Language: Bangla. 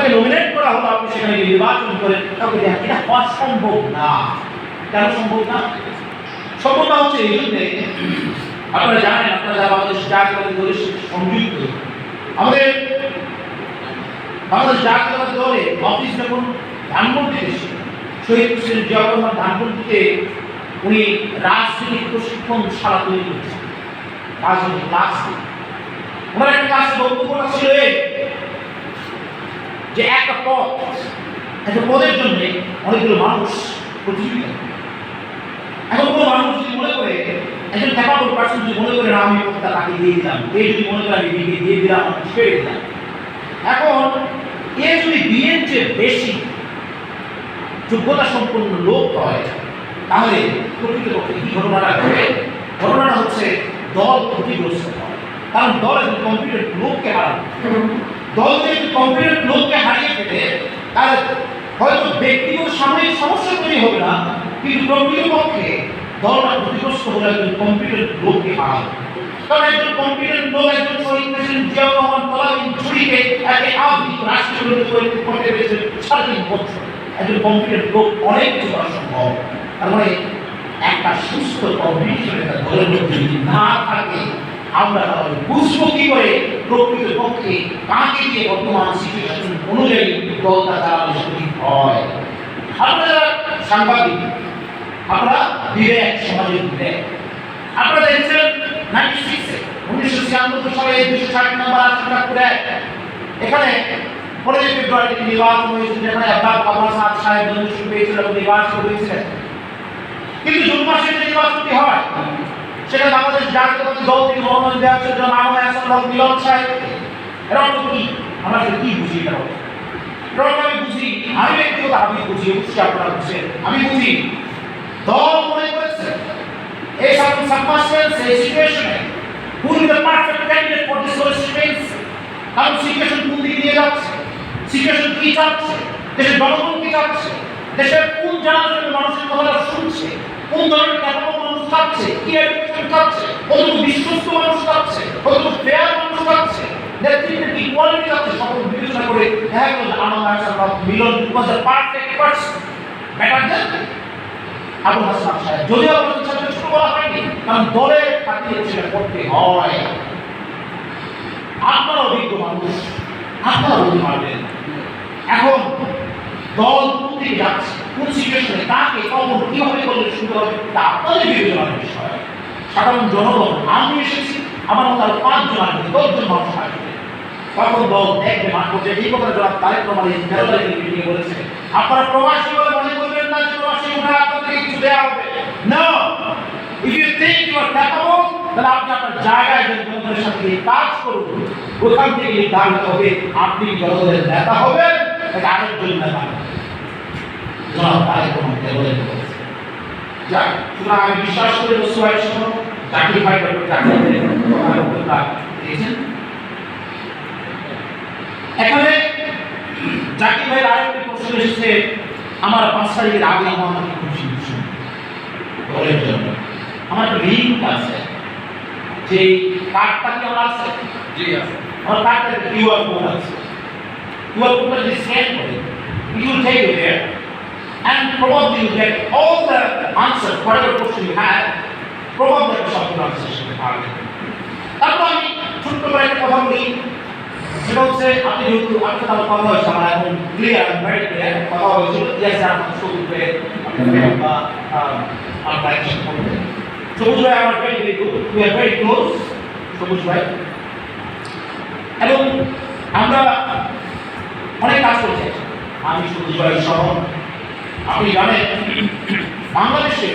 আপনাকে নমিনেট করা হলো, আপনি সেখানে গিয়ে নির্বাচন করেন দেন এটা হওয়া সম্ভব না। কেন সম্ভব না? সম্ভব হচ্ছে এই জন্যে। আপনারা জানেন, আপনারা যারা বাংলাদেশ জাতীয়তাবাদী দলের সংযুক্ত, আমাদের বাংলাদেশ জাতীয়তাবাদী দলে অফিস যখন ধানমন্ত্রী ছিল শহীদ প্রেসিডেন্ট জিয়া রহমান ধানমন্ত্রীতে উনি রাজনৈতিক প্রশিক্ষণ শালা তৈরি করেছেন। রাজনৈতিক ক্লাস। ওনার একটা ক্লাসে বক্তব্যটা ছিল যে একটা পদ একটা পদের জন্য অনেকগুলো মানুষ প্রতিযোগিতা এখন কোনো মানুষ যদি মনে করে, একজন ক্যাপাবল পার্সন যদি মনে করে, না, আমি পদটা তাকে দিয়ে দিলাম, এই যদি মনে করে, আমি বিকে দিয়ে দিলাম ছেড়ে দিলাম। এখন এ যদি বিয়ের চেয়ে বেশি যোগ্যতা সম্পন্ন লোক হয়, তাহলে প্রকৃতপক্ষে কি ঘটনাটা ঘটে? ঘটনাটা হচ্ছে দল ক্ষতিগ্রস্ত হয়। কারণ দল একজন কম্পিউটার লোককে হারাবে দল একজন কম্পিউটার লোককে হারিয়ে ফেলে তাহলে হয়তো ব্যক্তিগত সাময়িক সমস্যা তৈরি হবে না, কিন্তু প্রকৃতপক্ষে দলটা ক্ষতিগ্রস্ত হলে একজন কম্পিউটার লোককে হারাবে কারণ একজন কম্পিউটার লোক, একজন শহীদ প্রেসিডেন্ট জিয়াউর রহমান তলাবিন ছুরিকে একে আধুনিক রাষ্ট্রীয় বিরোধী করতে পেরেছে সাড়ে তিন বছর একজন কম্পিউটার লোক অনেক কিছু সম্ভব। তার মানে একটা সুস্থ একটা দলের মধ্যে না থাকে আমরা তাহলে বুঝব কি করে প্রকৃত পক্ষে কাকে দিয়ে বর্তমান সিচুয়েশন অনুযায়ী দলটা চালানো সঠিক হয়। আপনারা সাংবাদিক, আপনারা বিবেক সমাজের বিবেক। আপনারা দেখছেন নাইনটি সিক্সে উনিশশো ছিয়ানব্বই সালে দুশো ষাট নম্বর আসনটা করে এখানে পনেরোই ফেব্রুয়ারি নির্বাচন হয়েছিল যেখানে আব্বাস আব্বাস সাদ সাহেব জন্মসূত্র পেয়েছিল কিন্তু জুন মাসে নির্বাচনটি হয় সেটা বাংলাদেশ জাতীয়তাবাদী দল থেকে মনোনয়ন দেওয়া হচ্ছে জন আহমেদ হাসান হক মিলন সাহেব। এর অর্থ কি? আসলে কি বুঝি এটা? এর আমি বুঝি, আমি ব্যক্তিগত আমি বুঝি অবশ্যই আপনারা বুঝছেন। আমি বুঝি, দল মনে করেছে, এই সকল সার্কাস্টেন্স এই সিচুয়েশনে who is the perfect candidate for this constituency কারণ সিচুয়েশন কোন দিকে নিয়ে যাচ্ছে? সিচুয়েশন কি চাচ্ছে? দেশের জনগণ কি চাচ্ছে? দেশের কোন জনগণের মানুষের কথাটা শুনছে? কোন ধরনের ক্যাপাবল মানুষ চাচ্ছে কি কতটুকু বিশ্বস্ত মানুষ চাচ্ছে কতটুকু ফেয়ার মানুষ চাচ্ছে নেতৃত্বের কি কোয়ালিটি সকল বিবেচনা করে দেখা গেল Milon was the perfect person যদিও সাহেবকে ছোট করা হয়নি, কারণ দলের খাতিরে সেটা করতে হয়। আপনারা অভিজ্ঞ মানুষ, আপনারা পারবেন এখন দল যাচ্ছে? কোন সিচুয়েশনে কাকে, কখন, কীভাবে করলে সুন্দর হবে, তা আপনাদের বিবেচনার বিষয়। সাধারণ জনগণ আমি এসেছি, আমার মতো আরও পাঁচজন আসবে দশজন মানুষ আসবে তখন দল দেখবে, মাঠ পর্যায়ে এই কথা জনাব তারেক রহমান এই তেরো মিটিংয়ে বলেছে। আপনারা প্রবাসী বলে মনে করবেন না যে প্রবাসী উঠে, আপনাদেরকে কিছু দেওয়া হবে। না if you think you are capable তাহলে আপনি আপনার জায়গায় জনগণের সাথে কাজ করুন। থেকে হবে। আপনি জনগণের নেতা হবেন আরেকজন নেতা জনাব তারেক বলে যাক সুতরাং আমি বিশ্বাস করি রসুয়াই সহ চাকরি ভাই দিয়েছেন। এখানে জাকির ভাইয়ের আরেকটি প্রশ্ন এসেছে আমার পাঁচ তারিখের আগে আমার আমাকে খুশি দলের জন্য আমার একটা লিঙ্ক আছে। যে কার্ডটা কি আমার আছে? জি আছে। আমার কার্ডটা কিউআর কোড আছে। কিউআর কোডটা যদি স্ক্যান করে take you there and probably you get all the answers, whatever question you had probably একটা শব্দ answer সেখানে পাবেন তারপর আমি ছোট্ট করে একটা কথা বলি সেটা হচ্ছে আপনি যেহেতু আপনার সাথে আমার কথা হয়েছে আমার এখন ক্লিয়ার ভেরি ক্লিয়ার কথা হয়েছিল ইয়াস আমার সবুজ ভাই বা আমরা একসাথে করতে সবুজ ভাই আমার very very good we are very close Sabuj ভাই এবং আমরা অনেক কাজ করছি আমি সবুজ ভাই সহ আপনি জানেন বাংলাদেশে